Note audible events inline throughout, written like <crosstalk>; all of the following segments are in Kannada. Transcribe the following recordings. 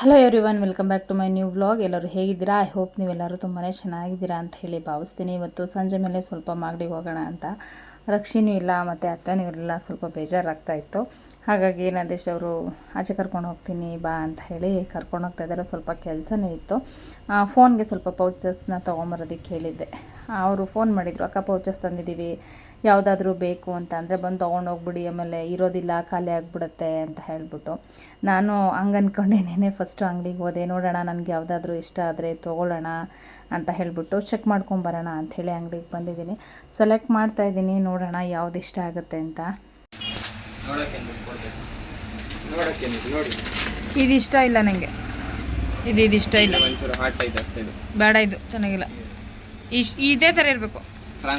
Hello everyone welcome back to my new vlog ಎಲ್ಲರೂ ಹೇಗಿದ್ದೀರಾ? ಐ ಹೋಪ್ ನೀವೆಲ್ಲರೂ ತುಂಬಾ ಚೆನ್ನಾಗಿದ್ದೀರಾ ಅಂತ ಹೇಳಿ ಭಾವಿಸ್ತೀನಿ. ಇವತ್ತು ಸಂಜೆ ಮೇಲೆ ಸ್ವಲ್ಪ ಮಾಗಡಿಗೆ ಹೋಗೋಣ ಅಂತ. ರಕ್ಷಿನೂ ಇಲ್ಲ, ಮತ್ತು ಅತ್ತನೂ ಇರಲಿಲ್ಲ, ಸ್ವಲ್ಪ ಬೇಜಾರಾಗ್ತಾ ಇತ್ತು. ಹಾಗಾಗಿ ನಂದೀಶ್ ಅವರು, ಆಚೆ ಕರ್ಕೊಂಡು ಹೋಗ್ತೀನಿ, ಬಾ ಅಂತ ಹೇಳಿ ಕರ್ಕೊಂಡು ಹೋಗ್ತಾ ಇದ್ದಾರೆ. ಸ್ವಲ್ಪ ಕೆಲಸನೇ ಇತ್ತು. ಫೋನ್ಗೆ ಸ್ವಲ್ಪ ಪೌಚಸ್ನ ತೊಗೊಂಬರೋದಕ್ಕೆ ಹೇಳಿದ್ದೆ. ಅವರು ಫೋನ್ ಮಾಡಿದರು, ಅಕ್ಕ ಪೌಚಸ್ ತಂದಿದ್ದೀವಿ ಯಾವುದಾದ್ರೂ ಬೇಕು ಅಂತ ಅಂದರೆ ಬಂದು ತೊಗೊಂಡೋಗ್ಬಿಡಿ ಆಮೇಲೆ ಇರೋದಿಲ್ಲ, ಖಾಲಿ ಆಗಿಬಿಡುತ್ತೆ ಅಂತ ಹೇಳಿಬಿಟ್ಟು ನಾನು ಹಂಗೆ ಅಂದ್ಕೊಂಡೇನೇ ಫಸ್ಟು ಅಂಗಡಿಗೆ ಹೋದೆ, ನೋಡೋಣ ನನಗೆ ಯಾವುದಾದ್ರೂ ಇಷ್ಟ ಆದರೆ ತೊಗೊಳ್ಳೋಣ ಅಂತ ಹೇಳಿಬಿಟ್ಟು, ಚೆಕ್ ಮಾಡ್ಕೊಂಬರೋಣ ಅಂಥೇಳಿ ಅಂಗಡಿಗೆ ಬಂದಿದ್ದೀನಿ. ಸೆಲೆಕ್ಟ್ ಮಾಡ್ತಾಯಿದ್ದೀನಿ ನೋಡೋಣ ಯಾವ್ದು ಇಷ್ಟ ಆಗುತ್ತೆ ಅಂತ. ನೋಡಕ್ಕೆ ನೋಡಿ ಇದು ಇಷ್ಟ ಇಲ್ಲ ನನಗೆ ಇದು ಇದು ಇಷ್ಟ ಇಲ್ಲ. ಒಂಚೂರು ಹಾಟ್ ಐತೆ ಅಷ್ಟೇ ಇದು. ಬೇಡ ಇದು ಚೆನ್ನಾಗಿಲ್ಲ. ಇಷ್ಟು ಇದೇ ಥರ ಇರಬೇಕು.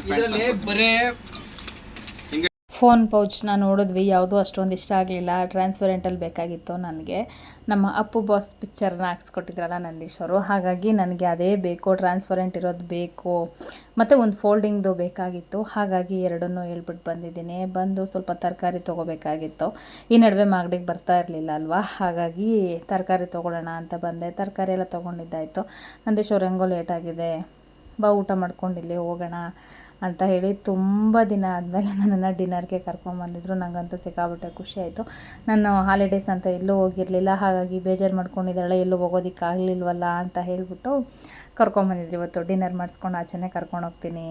ಇದರಲ್ಲಿ ಬರೇ ಫೋನ್ ಪೌಚ್ನ ನೋಡಿದ್ವಿ, ಯಾವುದೂ ಅಷ್ಟೊಂದು ಇಷ್ಟ ಆಗಲಿಲ್ಲ. ಟ್ರಾನ್ಸ್ಪರೆಂಟಲ್ಲಿ ಬೇಕಾಗಿತ್ತು ನನಗೆ. ನಮ್ಮ ಅಪ್ಪು ಬಾಸ್ ಪಿಕ್ಚರ್ನ ಹಾಕ್ಸ್ಕೊಟ್ಟಿದ್ರಲ್ಲ ನಂದೀಶ್ ಅವರು. ಹಾಗಾಗಿ ನನಗೆ ಅದೇ ಬೇಕು, ಟ್ರಾನ್ಸ್ಪರೆಂಟ್ ಇರೋದು ಬೇಕು. ಮತ್ತು ಒಂದು ಫೋಲ್ಡಿಂಗ್ದು ಬೇಕಾಗಿತ್ತು. ಹಾಗಾಗಿ ಎರಡನ್ನೂ ಹೇಳ್ಬಿಟ್ಟು ಬಂದಿದ್ದೀನಿ. ಬಂದು ಸ್ವಲ್ಪ ತರಕಾರಿ ತೊಗೋಬೇಕಾಗಿತ್ತು. ಈ ನಡುವೆ ಮಾಗಡಿಗೆ ಬರ್ತಾ ಇರಲಿಲ್ಲ ಅಲ್ವಾ? ಹಾಗಾಗಿ ತರಕಾರಿ ತೊಗೊಳ್ಳೋಣ ಅಂತ ಬಂದೆ. ತರಕಾರಿ ಎಲ್ಲ ತೊಗೊಂಡಿದ್ದಾಯಿತು. ನಂದೀಶ್ ಅವ್ರು ಹೆಂಗೋ ಲೇಟಾಗಿದೆ ಬಾ, ಊಟ ಮಾಡ್ಕೊಂಡು ಇಲ್ಲಿ ಹೋಗೋಣ. ಅಂತ ಹೇಳಿ ತುಂಬ ದಿನ ಆದಮೇಲೆ ನನ್ನನ್ನು ಡಿನ್ನರ್ಗೆ ಕರ್ಕೊಂಬಂದಿದ್ರು ನನಗಂತೂ ಸಿಕ್ಕಾಬಿಟ್ಟೆ ಖುಷಿ ಆಯಿತು. ನಾನು ಹಾಲಿಡೇಸ್ ಅಂತ ಎಲ್ಲೂ ಹೋಗಿರಲಿಲ್ಲ. ಹಾಗಾಗಿ ಬೇಜಾರು ಮಾಡ್ಕೊಂಡಿದ್ದಾಳೆ. ಎಲ್ಲೂ ಹೋಗೋದಕ್ಕಾಗಲಿಲ್ವಲ್ಲ ಅಂತ ಹೇಳಿಬಿಟ್ಟು ಕರ್ಕೊಂಬಂದಿದ್ರು ಇವತ್ತು ಡಿನ್ನರ್ ಮಾಡಿಸ್ಕೊಂಡು ಆಚೆನೇ ಕರ್ಕೊಂಡು ಹೋಗ್ತೀನಿ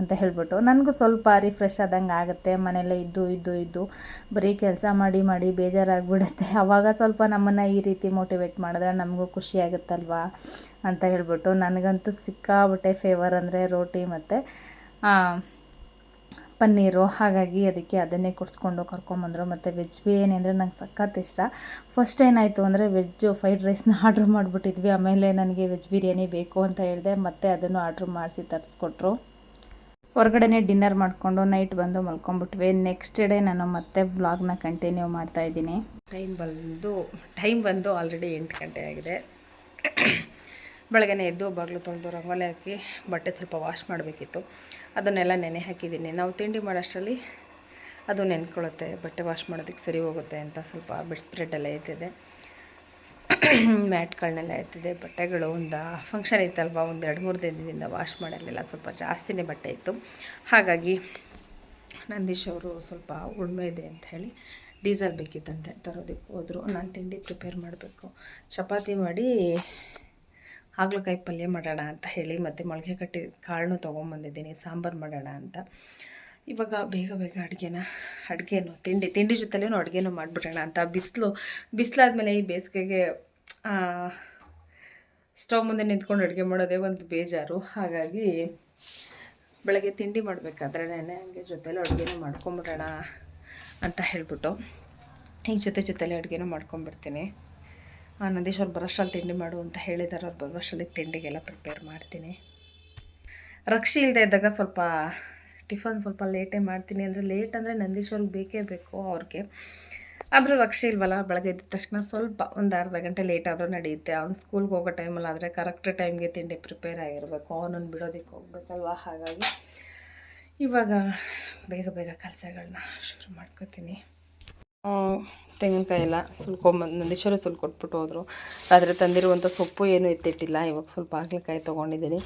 ಅಂತ ಹೇಳಿಬಿಟ್ಟು. ನನಗೂ ಸ್ವಲ್ಪ ರಿಫ್ರೆಶ್ ಆದಂಗೆ ಆಗುತ್ತೆ. ಮನೆಯಲ್ಲೇ ಇದ್ದು ಇದ್ದು ಇದ್ದು ಬರೀ ಕೆಲಸ ಮಾಡಿ ಮಾಡಿ ಬೇಜಾರಾಗ್ಬಿಡುತ್ತೆ. ಆವಾಗ ಸ್ವಲ್ಪ ನಮ್ಮನ್ನು ಈ ರೀತಿ ಮೋಟಿವೇಟ್ ಮಾಡಿದ್ರೆ ನಮಗೂ ಖುಷಿ ಆಗುತ್ತಲ್ವಾ ಅಂತ ಹೇಳ್ಬಿಟ್ಟು. ನನಗಂತೂ ಸಿಕ್ಕಾಬಿಟ್ಟೆ ಫೇವರ್ ಅಂದರೆ ರೋಟಿ ಮತ್ತು ಪನ್ನೀರು, ಹಾಗಾಗಿ ಅದಕ್ಕೆ ಅದನ್ನೇ ಕೊಡಿಸ್ಕೊಂಡು ಕರ್ಕೊಂಬಂದರು ಮತ್ತು ವೆಜ್ ಬಿರಿಯಾನಿ ಅಂದರೆ ನಂಗೆ ಸಖತ್ ಇಷ್ಟ. ಫಸ್ಟ್ ಏನಾಯಿತು ಅಂದರೆ ವೆಜ್ಜು ಫ್ರೈಡ್ ರೈಸ್ನ ಆರ್ಡ್ರ್ ಮಾಡಿಬಿಟ್ಟಿದ್ವಿ. ಆಮೇಲೆ ನನಗೆ ವೆಜ್ ಬಿರಿಯಾನಿ ಬೇಕು ಅಂತ ಹೇಳಿದೆ. ಮತ್ತೆ ಅದನ್ನು ಆರ್ಡ್ರ್ ಮಾಡಿಸಿ ತರಿಸ್ಕೊಟ್ರು. ಹೊರಗಡೆನೇ ಡಿನ್ನರ್ ಮಾಡಿಕೊಂಡು ನೈಟ್ ಬಂದು ಮಲ್ಕೊಂಬಿಟ್ವಿ. ನೆಕ್ಸ್ಟ್ ಡೇ ನಾನು ಮತ್ತೆ ವ್ಲಾಗ್ನ ಕಂಟಿನ್ಯೂ ಮಾಡ್ತಾ ಇದ್ದೀನಿ. ಟೈಮ್ ಬಂದು ಟೈಮ್ ಬಂದು ಆಲ್ರೆಡಿ ಎಂಟು ಗಂಟೆ ಆಗಿದೆ. ಬೆಳಗ್ಗೆ ಎದ್ದು ಬಾಗಿಲು ತೊಳೆದು ರಂಗೋಲಿ ಹಾಕಿ ಬಟ್ಟೆ ಸ್ವಲ್ಪ ವಾಶ್ ಮಾಡಬೇಕಿತ್ತು. ಅದನ್ನೆಲ್ಲ ನೆನೆ ಹಾಕಿದ್ದೀನಿ. ನಾವು ತಿಂಡಿ ಮಾಡೋಷ್ಟರಲ್ಲಿ ಅದು ನೆನ್ಕೊಳ್ಳುತ್ತೆ. ಬಟ್ಟೆ ವಾಶ್ ಮಾಡೋದಕ್ಕೆ ಸರಿ ಹೋಗುತ್ತೆ ಅಂತ ಸ್ವಲ್ಪ ಬೆಡ್ ಸ್ಪ್ರೆಡ್ ಎಲ್ಲ ಎತ್ತಿದೆ ಮ್ಯಾಟ್ಗಳನ್ನೆಲ್ಲ ಎತ್ತಿದೆ. ಬಟ್ಟೆಗಳು ಒಂದು ಫಂಕ್ಷನ್ ಇತ್ತಲ್ವ? ಒಂದು ಎರಡು ಮೂರು ದಿನದಿಂದ ವಾಶ್ ಮಾಡಿರಲಿಲ್ಲ ಸ್ವಲ್ಪ ಜಾಸ್ತಿನೇ ಬಟ್ಟೆ ಇತ್ತು. ಹಾಗಾಗಿ ನಂದೀಶ್ ಅವರು ಸ್ವಲ್ಪ ಉಳ್ಮೆ ಇದೆ ಅಂತ ಹೇಳಿ ಡೀಸೆಲ್ ಬೇಕಿತ್ತಂತೆ ತರೋದಕ್ಕೆ ಹೋದರು. ನಾನು ತಿಂಡಿ ಪ್ರಿಪೇರ್ ಮಾಡಬೇಕು. ಚಪಾತಿ ಮಾಡಿ ಹಾಗಲಕಾಯಿ ಪಲ್ಯ ಮಾಡೋಣ ಅಂತ ಹೇಳಿ ಮತ್ತು ಮೊಳಕೆ ಕಟ್ಟಿ ಕಾಳನ್ನು ತೊಗೊಂಬಂದಿದ್ದೀನಿ, ಸಾಂಬಾರು ಮಾಡೋಣ ಅಂತ. ಇವಾಗ ಬೇಗ ಬೇಗ ಅಡುಗೆನ, ಅಡುಗೆನು, ತಿಂಡಿ ತಿಂಡಿ ಜೊತೆಲೇನು ಅಡುಗೆನೂ ಮಾಡಿಬಿಡೋಣ ಅಂತ. ಬಿಸಿಲು, ಬಿಸಿಲಾದ್ಮೇಲೆ ಈ ಬೇಸಿಗೆಗೆ ಸ್ಟವ್ ಮುಂದೆ ನಿಂತ್ಕೊಂಡು ಅಡುಗೆ ಮಾಡೋದೇ ಒಂದು ಬೇಜಾರು. ಹಾಗಾಗಿ ಬೆಳಗ್ಗೆ ತಿಂಡಿ ಮಾಡಬೇಕಾದ್ರೆ ಹಂಗೆ ಜೊತೆಲಿ ಅಡುಗೆನೂ ಮಾಡ್ಕೊಂಬಿಡೋಣ ಅಂತ ಹೇಳ್ಬಿಟ್ಟು, ಈಗ ಜೊತೆ ಜೊತೆಲಿ ಅಡುಗೆನೂ ಮಾಡ್ಕೊಂಬಿಡ್ತೀನಿ. ನಂದೀಶ್ ಅವ್ರು ತಿಂಡಿ ಮಾಡು ಅಂತ ಹೇಳಿದ್ದಾರೆ ಅವ್ರು ಬರೋಷ್ಟರಲ್ಲಿ ತಿಂಡಿಗೆಲ್ಲ ಪ್ರಿಪೇರ್ ಮಾಡ್ತೀನಿ. ರಕ್ಷಿ ಇಲ್ಲದೆ ಇದ್ದಾಗ ಸ್ವಲ್ಪ ಟಿಫನ್ ಸ್ವಲ್ಪ ಲೇಟೇ ಮಾಡ್ತೀನಿ. ಅಂದರೆ ಲೇಟ್ ಅಂದರೆ ನಂದೀಶ್ ಬೇಕೇ ಬೇಕು ಅವ್ರಿಗೆ. ಆದರೂ ರಕ್ಷೆ ಇಲ್ವಲ್ಲ, ಬೆಳಗ್ಗೆ ಎದ್ದ ತಕ್ಷಣ ಸ್ವಲ್ಪ ಒಂದು ಅರ್ಧ ಗಂಟೆ ಲೇಟ್ ಆದರೂ ನಡೆಯುತ್ತೆ. ಅವ್ನು ಸ್ಕೂಲ್ಗೆ ಹೋಗೋ ಟೈಮಲ್ಲಿ ಆದರೆ ಕರೆಕ್ಟ್ ಟೈಮ್ಗೆ ತಿಂಡಿ ಪ್ರಿಪೇರ್ ಆಗಿರಬೇಕು. ಅವನನ್ನು ಬಿಡೋದಕ್ಕೆ ಹೋಗ್ಬೇಕಲ್ವಾ? ಹಾಗಾಗಿ ಇವಾಗ ಬೇಗ ಬೇಗ ಕೆಲಸಗಳನ್ನ ಶುರು ಮಾಡ್ಕೋತೀನಿ. ತೆಂಗಿನಕಾಯಿ ಎಲ್ಲ ಸುಲ್ಕೊಂಬಂದು ನಂದೀಶ್ವರ ಸುಲ್ ಕೊಟ್ಬಿಟ್ಟು ಹೋದರು. ಆದರೆ ತಂದಿರುವಂಥ ಸೊಪ್ಪು ಏನೂ ಎತ್ತಿಟ್ಟಿಲ್ಲ. ಇವಾಗ ಸ್ವಲ್ಪ ಹಾಗಲಕಾಯಿ ತೊಗೊಂಡಿದ್ದೀನಿ.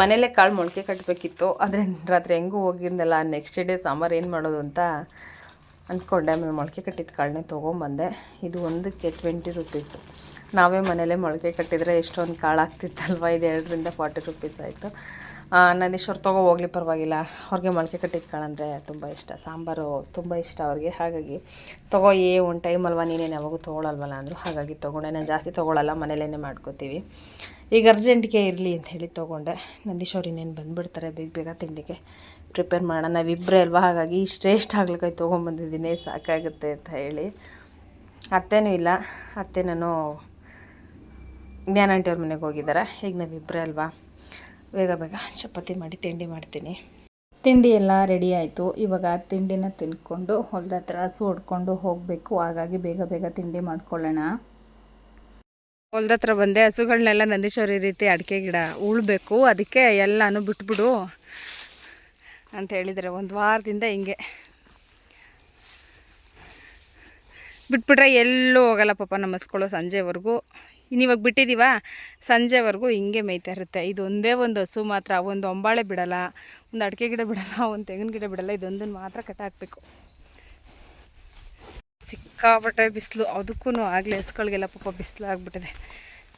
ಮನೇಲೇ ಕಾಳು ಮೊಳಕೆ ಕಟ್ಟಬೇಕಿತ್ತು ಆದರೆ ರಾತ್ರಿ ಹೆಂಗೂ ಹೋಗಿದ್ನಲ್ಲ ನೆಕ್ಸ್ಟ್ ಡೇ ಸಾಂಬಾರು ಏನು ಮಾಡೋದು ಅಂತ ಅಂದ್ಕೊಂಡೆ ಆಮೇಲೆ ಮೊಳಕೆ ಕಟ್ಟಿದ ಕಾಳನ್ನೇ ತೊಗೊಂಬಂದೆ. ಇದು ಒಂದಕ್ಕೆ ಟ್ವೆಂಟಿ ರುಪೀಸ್ ನಾವೇ ಮನೇಲೇ ಮೊಳಕೆ ಕಟ್ಟಿದರೆ ಎಷ್ಟೊಂದು ಕಾಳು ಆಗ್ತಿತ್ತಲ್ವ ಇದು ಎರಡರಿಂದ ಫಾರ್ಟಿ ರುಪೀಸ್ ಆಯಿತು. ನಂದೀಶ್ವರ್ ತಗೋ ಹೋಗ್ಲಿ, ಪರವಾಗಿಲ್ಲ. ಅವ್ರಿಗೆ ಮೊಳಕೆ ಕಾಳಂದ್ರೆ ತುಂಬ ಇಷ್ಟ. ಸಾಂಬಾರು ತುಂಬ ಇಷ್ಟ ಅವ್ರಿಗೆ. ಹಾಗಾಗಿ ತಗೋ, ಏ, ಒಂದು ಟೈಮ್ ಅಲ್ವಾ, ನೀನೇನು ಯಾವಾಗೂ ತೊಗೊಳಲ್ವಲ್ಲ ಅಂದರು ಹಾಗಾಗಿ ತೊಗೊಂಡೆ. ನಾನು ಜಾಸ್ತಿ ತೊಗೊಳಲ್ಲ ಮನೇಲೇ ಮಾಡ್ಕೋತೀವಿ. ಈಗ ಅರ್ಜೆಂಟ್ಗೆ ಇರಲಿ ಅಂತ ಹೇಳಿ ತೊಗೊಂಡೆ. ನಂದೀಶ್ ಅವ್ರು ಇನ್ನೇನು ಬಂದುಬಿಡ್ತಾರೆ, ಬೇಗ ಬೇಗ ತಿಂಡಿಗೆ ಪ್ರಿಪೇರ್ ಮಾಡೋಣ. ನಾವಿಬ್ಬರೇ ಅಲ್ವಾ, ಹಾಗಾಗಿ ಇಷ್ಟೇಷ್ಟು ಆಗ್ಲಿಕ್ಕಾಗಿ ತೊಗೊಂಬಂದಿದ್ದೀನಿ, ಸಾಕಾಗುತ್ತೆ ಅಂತ ಹೇಳಿ. ಅತ್ತೇನೂ ಇಲ್ಲ. ಅತ್ತೆ ನಾನು ಜ್ಞಾನಾಂಟಿಯವ್ರ ಮನೆಗೆ ಹೋಗಿದ್ದಾರೆ. ಈಗ ನಾವಿಬ್ಬರೇ ಅಲ್ವಾ ಬೇಗ ಬೇಗ ಚಪಾತಿ ಮಾಡಿ ತಿಂಡಿ ಮಾಡ್ತೀನಿ. ತಿಂಡಿ ಎಲ್ಲ ರೆಡಿ ಆಯಿತು. ಇವಾಗ ತಿಂಡಿನ ತಿನ್ಕೊಂಡು ಹೊಲದ ಹತ್ರ ಹಸು ಹೊಡ್ಕೊಂಡು ಹೋಗಬೇಕು. ಹಾಗಾಗಿ ಬೇಗ ಬೇಗ ತಿಂಡಿ ಮಾಡ್ಕೊಳ್ಳೋಣ. ಹೊಲ್ದ ಹತ್ರ ಬಂದೆ. ಹಸುಗಳನ್ನೆಲ್ಲ ನಂದೀಶ್ವರಿ ರೀತಿ ಅಡಿಕೆ ಗಿಡ ಉಳ್ಬೇಕು. ಅದಕ್ಕೆ ಎಲ್ಲನೂ ಬಿಟ್ಬಿಡು ಅಂತ ಹೇಳಿದರೆ ಒಂದು ವಾರದಿಂದ ಹಿಂಗೆ. ಬಿಟ್ಬಿಟ್ರೆ ಎಲ್ಲೂ ಹೋಗಲ್ಲ ಪಾಪ ಹಸ್ಗಳು ಸಂಜೆವರೆಗೂ. ಇನ್ನಿವಾಗ ಬಿಟ್ಟಿದ್ದೀವ ಸಂಜೆವರೆಗೂ ಹಿಂಗೆ ಮೇಯ್ತಾ ಇರುತ್ತೆ. ಇದೊಂದೇ ಒಂದು ಹಸು ಮಾತ್ರ, ಒಂದು ಒಂಬಾಳೆ ಬಿಡಲ್ಲ, ಒಂದು ಅಡಿಕೆ ಗಿಡ ಬಿಡಲ್ಲ, ಒಂದು ತೆಂಗಿನ ಗಿಡ ಬಿಡಲ್ಲ, ಇದೊಂದನ್ನು ಮಾತ್ರ ಕಟ್ಟಾಕಬೇಕು ಸಿಕ್ಕಾಪಟ್ಟೆ ಬಿಸಿಲು. ಅದಕ್ಕೂ ಆಗಲಿ ಹಸುಗಳಿಗೆಲ್ಲ ಪಾಪ ಬಿಸಿಲು ಆಗಿಬಿಟ್ಟಿದೆ.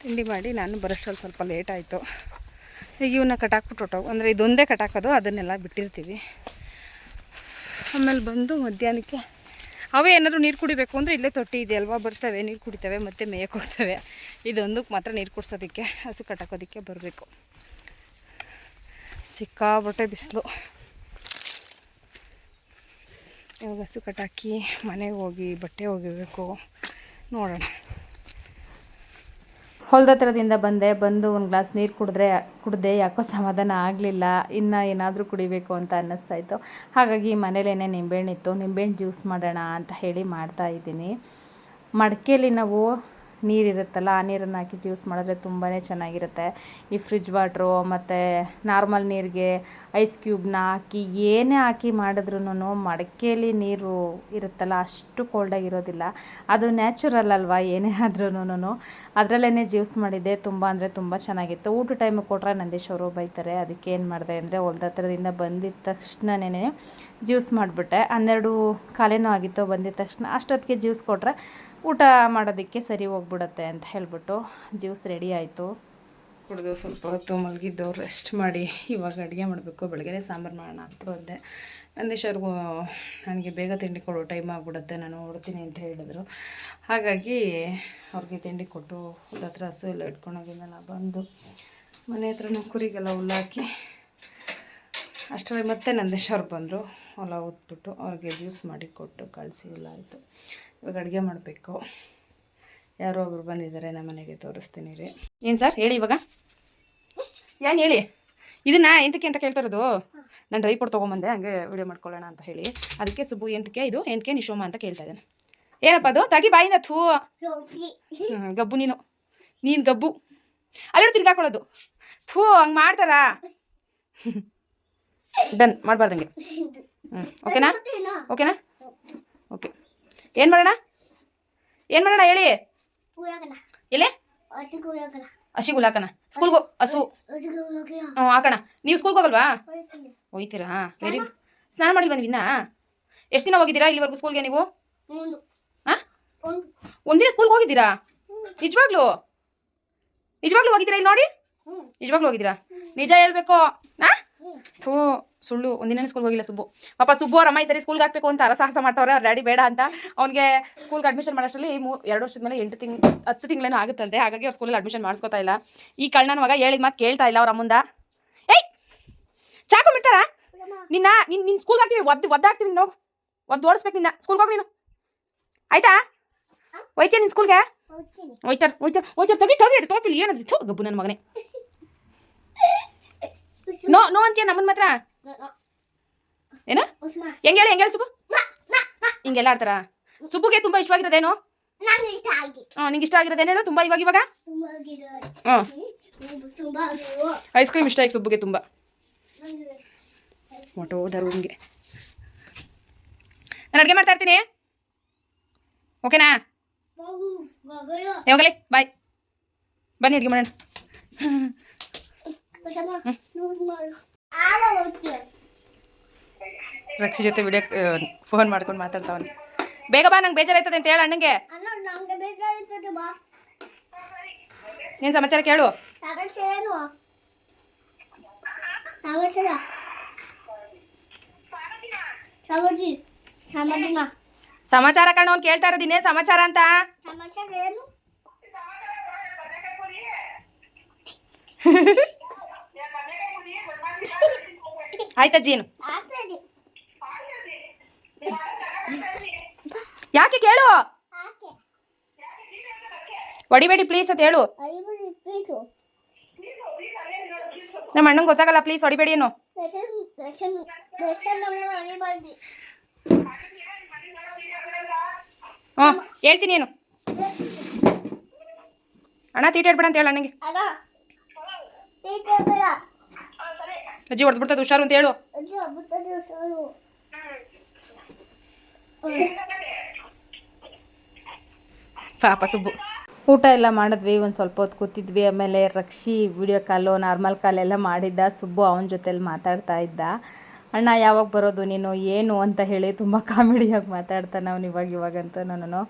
ತಿಂಡಿ ಮಾಡಿ ನಾನು ಬರೋಷ್ಟರಲ್ಲಿ ಸ್ವಲ್ಪ ಲೇಟ್ ಆಯಿತು. ಈಗ ಇವನ್ನ ಕಟಾಕ್ಬಿಟ್ಟು ಹೊಟ್ಟೋಗು ಅಂದರೆ ಇದೊಂದೇ ಕಟಾಕೋದು ಅದನ್ನೆಲ್ಲ ಬಿಟ್ಟಿರ್ತೀವಿ. ಆಮೇಲೆ ಬಂದು ಮಧ್ಯಾಹ್ನಕ್ಕೆ ಅವೇ ಏನಾದರೂ ನೀರು ಕುಡಿಬೇಕು ಅಂದರೆ ಇಲ್ಲೇ ತೊಟ್ಟಿ ಇದೆಯಲ್ವಾ? ಬರ್ತವೆ, ನೀರು ಕುಡಿತವೆ, ಮತ್ತು ಮೇಯಕ್ಕೆ ಹೋಗ್ತವೆ. ಇದೊಂದಕ್ಕೆ ಮಾತ್ರ ನೀರು ಕುಡಿಸೋದಕ್ಕೆ, ಹಸು ಕಟ್ಟಾಕೋದಕ್ಕೆ ಬರಬೇಕು. ಸಿಕ್ಕಾಬಟ್ಟೆ ಬಿಸಿಲು. ಇವಾಗ ಹಸು ಕಟ್ಟಾಕಿ ಮನೆಗೆ ಹೋಗಿ, ಬಟ್ಟೆ ಒಗಿಬೇಕು. ನೋಡೋಣ. ಹೊಲ್ದ ಹತ್ರದಿಂದ ಬಂದೆ, ಬಂದು ಒಂದು ಗ್ಲಾಸ್ ನೀರು ಕುಡಿದ್ರೆ, ಕುಡ್ದೆ ಯಾಕೋ ಸಮಾಧಾನ ಆಗಲಿಲ್ಲ, ಇನ್ನು ಏನಾದರೂ ಕುಡಿಬೇಕು ಅಂತ ಅನ್ನಿಸ್ತಾ ಇತ್ತು ಹಾಗಾಗಿ ಮನೇಲೇನೆ ನಿಂಬೆಹಣ್ಣಿತ್ತು, ನಿಂಬೆಹಣ್ಣು ಜ್ಯೂಸ್ ಮಾಡೋಣ ಅಂತ ಹೇಳಿ ಮಾಡ್ತಾ ಇದ್ದೀನಿ. ಮಡಿಕೆಯಲ್ಲಿ ನಾವು ನೀರಿರುತ್ತಲ್ಲ ಆ ನೀರನ್ನು ಹಾಕಿ ಜ್ಯೂಸ್ ಮಾಡಿದ್ರೆ ತುಂಬಾ ಚೆನ್ನಾಗಿರುತ್ತೆ. ಈ ಫ್ರಿಜ್ ವಾಟ್ರು ಮತ್ತು ನಾರ್ಮಲ್ ನೀರಿಗೆ ಐಸ್ ಕ್ಯೂಬ್ನ ಹಾಕಿ, ಏನೇ ಹಾಕಿ ಮಾಡಿದ್ರೂ ಮಡಕೆಯಲ್ಲಿ ನೀರು ಇರುತ್ತಲ್ಲ, ಅಷ್ಟು ಕೋಲ್ಡಾಗಿರೋದಿಲ್ಲ ಅದು ನ್ಯಾಚುರಲ್ ಅಲ್ವಾ, ಏನೇ ಆದ್ರೂ ಅದರಲ್ಲೇ ಜ್ಯೂಸ್ ಮಾಡಿದ್ದೆ, ತುಂಬ ಅಂದರೆ ತುಂಬ ಚೆನ್ನಾಗಿತ್ತು. ಊಟ ಟೈಮ್ ಕೊಟ್ಟರೆ ನಂದೀಶ್ ಅವರು ಬೈತಾರೆ, ಅದಕ್ಕೆ ಏನು ಮಾಡಿದೆ ಅಂದರೆ ಹೊಲ್ದ ಹತ್ರದಿಂದ ಬಂದಿದ್ದ ತಕ್ಷಣನೇ ಜ್ಯೂಸ್ ಮಾಡಿಬಿಟ್ಟೆ. ಹನ್ನೆರಡು ಕಾಲೇನೋ ಆಗಿತ್ತು ಬಂದಿದ್ದ ತಕ್ಷಣ ಅಷ್ಟೊತ್ತಿಗೆ ಜ್ಯೂಸ್ ಕೊಟ್ಟರೆ ಊಟ ಮಾಡೋದಕ್ಕೆ ಸರಿ ಹೋಗ್ಬಿಡುತ್ತೆ ಅಂತ ಹೇಳ್ಬಿಟ್ಟು ಜ್ಯೂಸ್ ರೆಡಿ ಆಯಿತು. ಕುಡಿದು ಸ್ವಲ್ಪ ಹೊತ್ತು ಮಲಗಿದ್ದು ರೆಸ್ಟ್ ಮಾಡಿ ಇವಾಗ ಅಡುಗೆ ಮಾಡಬೇಕು. ಬೆಳಗ್ಗೆ ಸಾಂಬಾರು ಮಾಡೋಣ ಅಂತ ಬಂದೆ. ನಂದೀಶ್ ಅವ್ರಿಗೂ ನನಗೆ ಬೇಗ ತಿಂಡಿ ಕೊಡೋ ಟೈಮ್ ಆಗಿಬಿಡುತ್ತೆ, ನಾನು ಹೊಡ್ತೀನಿ ಅಂತ ಹೇಳಿದ್ರು. ಹಾಗಾಗಿ ಅವ್ರಿಗೆ ತಿಂಡಿ ಕೊಟ್ಟು ಹತ್ರ ಹಸು ಎಲ್ಲ ಇಟ್ಕೊಂಡೋಗಿದ್ದೆಲ್ಲ ಬಂದು ಮನೆ ಹತ್ರನೂ ಕುರಿಗೆಲ್ಲ ಹುಲ್ಲಾಕಿ ಅಷ್ಟರಲ್ಲಿ ಮತ್ತೆ ನಂದೇಶ್ ಅವ್ರು ಬಂದರು. ಹೊಲ ಉತ್ಬಿಟ್ಟು ಅವ್ರಿಗೆ ಜ್ಯೂಸ್ ಮಾಡಿ ಕೊಟ್ಟು ಕಳಿಸಿ ಎಲ್ಲ ಆಯಿತು. ಇವಾಗ ಅಡುಗೆ ಮಾಡಬೇಕು. ಯಾರೋ ಒಬ್ರು ಬಂದಿದ್ದಾರೆ ನಮ್ಮ ಮನೆಗೆ ತೋರಿಸ್ತೀನಿ ರೀ. ಏನು ಸರ್ ಹೇಳಿ ಇವಾಗ. ಏನು ಹೇಳಿ? ಇದನ್ನ ಎಂತಕ್ಕೆ ಅಂತ ಕೇಳ್ತಾ ಇರೋದು? ನಾನು ಡ್ರೈ ಕೊಟ್ಟು ತೊಗೊಂಬಂದೆ ಹಂಗೆ ವಿಡಿಯೋ ಮಾಡ್ಕೊಳ್ಳೋಣ ಅಂತ ಹೇಳಿ. ಅದಕ್ಕೆ ಸುಬ್ಬು ಎಂತಕ್ಕೆ? ಇದು ಎಂತಕ್ಕೆ? ನಿಶೋಮ ಅಂತ ಕೇಳ್ತಾ ಇದ್ದಾನೆ. ಏನಪ್ಪ ಅದು? ತಗಿ ಬಾಯಿಂದ ಥೂ ಗಬ್ಬು ನೀನು. ನೀನು ಗಬ್ಬು. ಅಲ್ಲಿ ತಿರ್ಗಾಕೊಳ್ಳೋದು. ಥೂ ಹಂಗೆ ಮಾಡ್ತಾರಾ? ಡನ್ ಮಾಡಬಾರ್ದಂಗೆ. ಹ್ಞೂ ಓಕೆನಾ ಓಕೆನಾ ಓಕೆ ಏನು ಮಾಡೋಣ? ಏನು ಮಾಡೋಣ ಹೇಳಿ? ಎಲ್ಲಿ? ಹಸಿ ಹಾಕೋಣ ಸ್ಕೂಲ್ಗೆ ಹಸು. ಹ್ಞೂ ಹಾಕೋಣ. ನೀವು ಸ್ಕೂಲ್ಗೆ ಹೋಗಲ್ವಾ? ಹೋಯ್ತೀರಾ? ಹಾಂ ವೆರಿ ಸ್ನಾನ ಮಾಡಿ ಬಂದ್ವಿನ್ನ ಎಷ್ಟು ದಿನ ಹೋಗಿದ್ದೀರಾ ಇಲ್ಲಿವರೆಗೂ ಸ್ಕೂಲ್ಗೆ ನೀವು? ಹಾಂ? ಒಂದಿನ ಸ್ಕೂಲ್ಗೆ ಹೋಗಿದ್ದೀರಾ? ನಿಜವಾಗ್ಲೂ? ನಿಜವಾಗ್ಲೂ ಹೋಗಿದ್ದೀರಾ ಇಲ್ಲಿ ನೋಡಿ? ನಿಜವಾಗ್ಲೂ ಹೋಗಿದ್ದೀರಾ ನಿಜ ಹೇಳ್ಬೇಕು ಹಾ ಥೂ ಸುಳ್ಳು ಒಂದಿನ ಸ್ಕೂಲ್ಗೆ ಹೋಗಿಲ್ಲ ಸುಬ್ಬು ಪಾಪ ಸುಬ್ಬು ಅವ್ರ ಅಮ್ಮ ಈ ಸರಿ ಸ್ಕೂಲ್ಗೆ ಹಾಕ್ಬೇಕು ಅಂತ ಅರಸಾಹಸ ಮಾಡ್ತಾವ್ರೆ ಅವ್ರ ಡ್ಯಾಡಿ ಬೇಡ ಅಂತ ಅವ್ನಿಗೆ ಸ್ಕೂಲ್ಗೆ ಅಡ್ಮಿಷನ್ ಮಾಡೋಷ್ಟರಲ್ಲಿ ಮೂ ಎರಡು ವರ್ಷದ ಮೇಲೆ ಎಂಟು ತಿಂಗ್ ಹತ್ತು ತಿಂಗಳೇನೋ ಆಗುತ್ತಂತೆ ಹಾಗಾಗಿ ಅವ್ರ ಸ್ಕೂಲಲ್ಲಿ ಅಡ್ಮಿಷನ್ ಮಾಡಿಸ್ಕೊತಾ ಇಲ್ಲ ಈ ಕಳ್ಳನ ಮಗ ಹೇಳಿದ ಮಾತು ಕೇಳ್ತಾ ಇಲ್ಲ ಅವ್ರ ಅಮ್ಮಂದ ಏಯ್ ಚಾಕು ಬಿಡ್ತಾರ ನಿನ್ನ ನಿನ್ನ ನಿನ್ನ ಸ್ಕೂಲ್ಗೆ ಹಾಕ್ತೀವಿ ಒದ್ದು ಒದ್ದಾಡ್ತೀವಿ ನೀನು ಒದ್ದು ಓಡಿಸ್ಬೇಕು ನಿನ್ನ ಸ್ಕೂಲ್ಗೆ ಹೋಗಿ ನೀನು ಆಯ್ತಾ ಹೋಯ್ತೀಯ ನಿನ್ನ ಸ್ಕೂಲ್ಗೆ ಹೋಯ್ತಾರ ಹೋಯ್ತಾರ ಹೋಯ್ತಾರ ತಗಿ ತಗಿ ತೋಪಿಲಿ ಏನದು ಥೂ ಗಬ್ಬು ನನ್ನ ಮಗನೇ ನೋ ನೋ ಅಂತೀಯ ನಮ್ಮನ್ ಮಾತ್ರ? ಏನ? ಹೆಂಗ ಹೇಳಿ ಹೆಂಗೆ ಹೇಳಿ ಸುಬ್ಬು? ಹಿಂಗೆಲ್ಲ ಆಡ್ತಾರ? ಸುಬ್ಬುಗೆ ತುಂಬಾ ಇಷ್ಟವಾಗಿರೋದೇನು? ಹಾಂ ನಿಂಗೆ ಇಷ್ಟ ಆಗಿರೋದೇನು ಹೇಳು ತುಂಬಾ ಇವಾಗ ಇವಾಗ? ಹಾಂ ಐಸ್ ಕ್ರೀಮ್ ಇಷ್ಟ ಆಗಿ ಸುಬ್ಬುಗೆ ತುಂಬ. ಹೊಟ್ಟೋದ ರೂಮ್ಗೆ ನಾನು ಅಡುಗೆ ಮಾಡ್ತಾ ಇರ್ತೀನಿ. ಓಕೆನಾ? ಹೋಗಲಿ ಬಾಯ್. ಬನ್ನಿ ಅಡುಗೆ ಮಾಡೋಣ. ರಕ್ಷಿ ಜೊತೆ ವಿಡಿಯೋ ಫೋನ್ ಮಾಡ್ಕೊಂಡು ಮಾತಾಡ್ತಾವನೆ. ಬೇಗ ಬಾ ನಂಗೆ ಬೇಜಾರಾಯ್ತದೆ ಅಂತ ಹೇಳ ಅಣ್ಣಂಗೆ. ಏನು ಸಮಾಚಾರ ಕೇಳು. ಸಮಾಚಾರ ಕಣ ಅವ್ನು ಕೇಳ್ತಾ ಇರೋದು ಇನ್ನೇನು ಸಮಾಚಾರ ಅಂತ? <laughs> <laughs> ಆಯ್ತಾ ಜೀನು? ಯಾಕೆ ಕೇಳು? ಹೊಡಿಬೇಡಿ ಪ್ಲೀಸ್ ಅಂತ ಹೇಳು. ನಮ್ಮ ಅಣ್ಣಂಗೆ ಗೊತ್ತಾಗಲ್ಲ ಪ್ಲೀಸ್ ಹೊಡಿಬೇಡಿ ಏನು. ಹ್ಞೂ ಹೇಳ್ತೀನಿ ಏನು. ಅಣ್ಣ ತೀಟ ಇಡ್ಬೇಡ ಅಂತ ಹೇಳು ಅಣ್ಣಂಗೆ. ಅಜ್ಜಿ ಹೊಡೆದ್ಬಿಡ್ತದೆ ಹುಷಾರು ಅಂತ ಹೇಳು. ಪಾಪ ಸುಬ್ಬು. ಊಟ ಎಲ್ಲ ಮಾಡಿದ್ವಿ ಒಂದು ಸ್ವಲ್ಪ ಹೊತ್ತು ಕೂತಿದ್ವಿ. ಆಮೇಲೆ ರಕ್ಷಿ ವಿಡಿಯೋ ಕಾಲು ನಾರ್ಮಲ್ ಕಾಲೆಲ್ಲ ಮಾಡಿದ್ದ. ಸುಬ್ಬು ಅವನ ಜೊತೆಲಿ ಮಾತಾಡ್ತಾ ಇದ್ದ. ಅಣ್ಣ ಯಾವಾಗ ಬರೋದು ನೀನು ಏನು ಅಂತ ಹೇಳಿ ತುಂಬ ಕಾಮಿಡಿಯಾಗಿ ಮಾತಾಡ್ತಾನೆ ಅವ್ನು ಇವಾಗ ಇವಾಗಂತೂ ನಾನು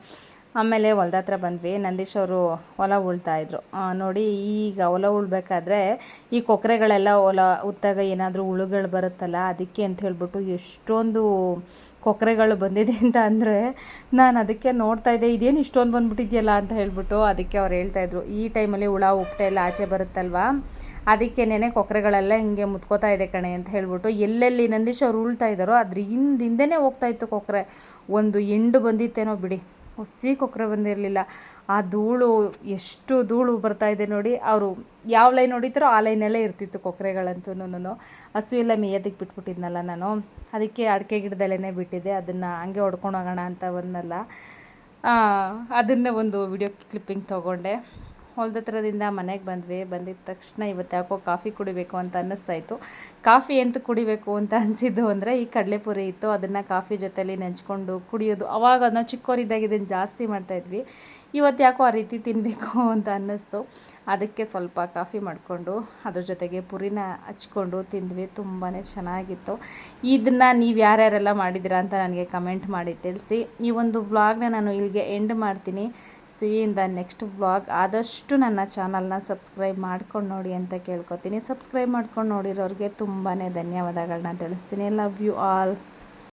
ಆಮೇಲೆ ಹೊಲ್ದ ಹತ್ರ ಬಂದ್ವಿ. ನಂದೀಶ್ ಅವರು ಹೊಲ ಉಳ್ತಾಯಿದ್ರು ನೋಡಿ ಈಗ ಹೊಲ ಉಳ್ಬೇಕಾದ್ರೆ ಈ ಕೊಕ್ಕರೆಗಳೆಲ್ಲ ಹೊಲ ಉತ್ತಾಗ ಏನಾದರೂ ಹುಳುಗಳು ಬರುತ್ತಲ್ಲ, ಅದಕ್ಕೆ ಅಂತ ಹೇಳ್ಬಿಟ್ಟು ಎಷ್ಟೊಂದು ಕೊಕ್ಕರೆಗಳು ಬಂದಿದೆ ಅಂತ ಅಂದರೆ ನಾನು ಅದಕ್ಕೆ ನೋಡ್ತಾ ಇದ್ದೆ, ಇದೇನು ಇಷ್ಟೊಂದು ಬಂದ್ಬಿಟ್ಟಿದೆಯಲ್ಲ? ಅಂತ ಹೇಳ್ಬಿಟ್ಟು ಅದಕ್ಕೆ ಅವ್ರು ಹೇಳ್ತಾಯಿದ್ರು ಈ ಟೈಮಲ್ಲಿ ಹುಳ ಉಪ್ಪಟೆ ಎಲ್ಲ ಆಚೆ ಬರುತ್ತಲ್ವಾ? ಅದಕ್ಕೇನೆ ಕೊಕ್ಕರೆಗಳೆಲ್ಲ ಹಿಂಗೆ ಮುತ್ಕೋತಾ ಇದೆ ಕಣೆ ಅಂತ ಹೇಳ್ಬಿಟ್ಟು ಎಲ್ಲೆಲ್ಲಿ ನಂದೀಶ್ ಅವ್ರು ಉಳ್ತಾ ಇದ್ದಾರೋ ಅದ್ರ ಹಿಂದಿಂದನೇ ಹೋಗ್ತಾ ಇತ್ತು ಕೊಕ್ಕರೆ ಒಂದು ಎಂಡು ಬಂದಿತ್ತೇನೋ ಬಿಡಿ. ಹುಸಿ ಕೊಕ್ಕರೆ ಬಂದಿರಲಿಲ್ಲ. ಆ ಧೂಳು ಎಷ್ಟು ಧೂಳು ಬರ್ತಾ ಇದೆ ನೋಡಿ, ಅವರು ಯಾವ ಲೈನ್ ಹೊಡಿತಾರೋ ಆ ಲೈನಲ್ಲೇ ಇರ್ತಿತ್ತು ಕೊಕ್ಕರೆಗಳಂತೂ ಹಸು ಎಲ್ಲ ಮೇಯೋದಕ್ಕೆ ಬಿಟ್ಬಿಟ್ಟಿದ್ನಲ್ಲ ನಾನು. ಅದಕ್ಕೆ ಅಡಿಕೆ ಗಿಡದಲ್ಲೇ ಬಿಟ್ಟಿದ್ದೆ. ಅದನ್ನು ಹಂಗೆ ಹೊಡ್ಕೊಂಡು ಹೋಗೋಣ ಅಂತ ಬಂದಲ್ಲ ಅದನ್ನೇ ಒಂದು ವಿಡಿಯೋ ಕ್ಲಿಪ್ಪಿಂಗ್ ತೊಗೊಂಡೆ. ಹೊಲ್ದ ಹತ್ರದಿಂದ ಮನೆಗೆ ಬಂದ್ವಿ. ಬಂದಿದ್ದ ತಕ್ಷಣ ಇವತ್ತು ಯಾಕೋ ಕಾಫಿ ಕುಡಿಬೇಕು ಅಂತ ಅನ್ನಿಸ್ತಾ ಇತ್ತು. ಕಾಫಿ ಎಂತ ಕುಡಿಬೇಕು ಅಂತ ಅನಿಸಿದ್ದು ಅಂದರೆ ಈ ಕಡಲೆಪುರಿ ಇತ್ತು. ಅದನ್ನು ಕಾಫಿ ಜೊತೆಲಿ ನೆಂಚ್ಕೊಂಡು ಕುಡಿಯೋದು. ಅವಾಗ ಅದನ್ನ ಚಿಕ್ಕವರಿದ್ದಾಗ ಇದನ್ನು ಜಾಸ್ತಿ ಮಾಡ್ತಾಯಿದ್ವಿ ಇವತ್ತು ಯಾಕೋ ಆ ರೀತಿ ತಿನ್ನಬೇಕು ಅಂತ ಅನ್ನಿಸ್ತು. ಅದಕ್ಕೆ ಸ್ವಲ್ಪ ಕಾಫಿ ಮಾಡಿಕೊಂಡು ಅದ್ರ ಜೊತೆಗೆ ಪುರಿನ ಹಚ್ಕೊಂಡು ತಿಂದ್ವಿ. ತುಂಬಾ ಚೆನ್ನಾಗಿತ್ತು. ಇದನ್ನು ನೀವು ಯಾರ್ಯಾರೆಲ್ಲ ಮಾಡಿದ್ದೀರಾ ಅಂತ ನನಗೆ ಕಮೆಂಟ್ ಮಾಡಿ ತಿಳಿಸಿ. ಈ ಒಂದು ವ್ಲಾಗ್ನ ನಾನು ಇಲ್ಲಿಗೆ ಎಂಡ್ ಮಾಡ್ತೀನಿ. ಸಿ ಇಂದ ನೆಕ್ಸ್ಟ್ ವ್ಲಾಗ್ ಆದಷ್ಟು ನನ್ನ ಚಾನಲ್ನ ಸಬ್ಸ್ಕ್ರೈಬ್ ಮಾಡ್ಕೊಂಡು ನೋಡಿ ಅಂತ ಕೇಳ್ಕೊತೀನಿ. ಸಬ್ಸ್ಕ್ರೈಬ್ ಮಾಡ್ಕೊಂಡು ನೋಡಿರೋರಿಗೆ ತುಂಬಾ ಧನ್ಯವಾದಗಳನ್ನ ತಿಳಿಸ್ತೀನಿ. Love you all